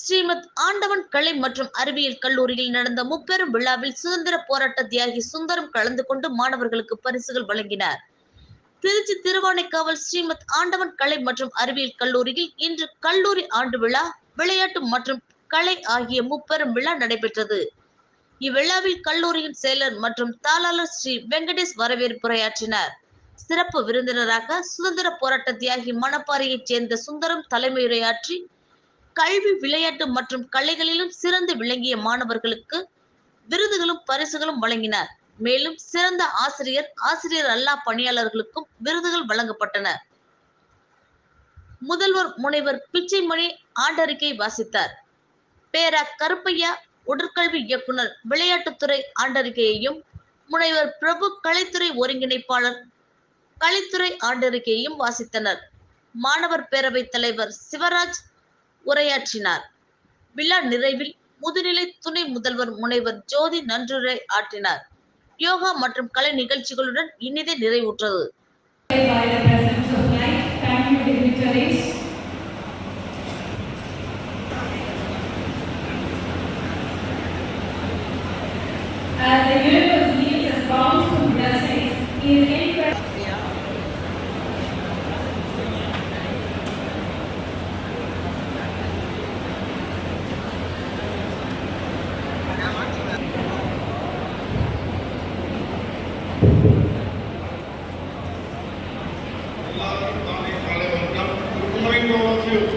ஸ்ரீமத் ஆண்டவன் கலை மற்றும் அறிவியல் கல்லூரியில் நடந்த முப்பெரும் விழாவில் சுதந்திர போராட்ட தியாகி சுந்தரம் கலந்து கொண்டு மாணவர்களுக்கு பரிசுகள் வழங்கினார். திருச்சி திருவானைக்காவல் ஸ்ரீமத் ஆண்டவன் கலை மற்றும் அறிவியல் கல்லூரியில் இன்று கல்லூரி ஆண்டு விழா விளையாட்டு மற்றும் கலை ஆகிய முப்பெரும் விழா நடைபெற்றது. இவ்விழாவில் கல்லூரியின் செயலர் மற்றும் தாளாளர் ஸ்ரீ வெங்கடேஷ் வரவேற்புரையாற்றினார். சிறப்பு விருந்தினராக சுதந்திர போராட்ட தியாகி மணப்பாறையைச் சேர்ந்த சுந்தரம் தலைமையுரையாற்றி கல்வி விளையாட்டு மற்றும் கலைகளிலும் சிறந்து விளங்கிய மாணவர்களுக்கு விருதுகளும் பரிசுகளும் வழங்கினார். மேலும் சிறந்த ஆசிரியர் ஆசிரியர் அல்லா பணியாளர்களுக்கும் விருதுகள் வழங்கப்பட்டன. முதல்வர் முனைவர் பிச்சைமணி ஆண்டறிக்கை வாசித்தார். பேரா கருப்பையா உடற்கல்வி இயக்குனர் விளையாட்டுத்துறை ஆண்டறிக்கையையும் முனைவர் பிரபு கலைத்துறை ஒருங்கிணைப்பாளர் கலைத்துறை ஆண்டறிக்கையையும் வாசித்தனர். மாணவர் பேரவைத் தலைவர் சிவராஜ் உரையாற்றினார். விழா நிறைவில் முதுநிலை துணை முதல்வர் முனைவர் ஜோதி நன்றுரை ஆற்றினார். யோகா மற்றும் கலை நிகழ்ச்சிகளுடன் இனிதே நிறைவுற்றது. By எல்லாரும் தானே தலைவர்கள் உண்மை நோக்கியும்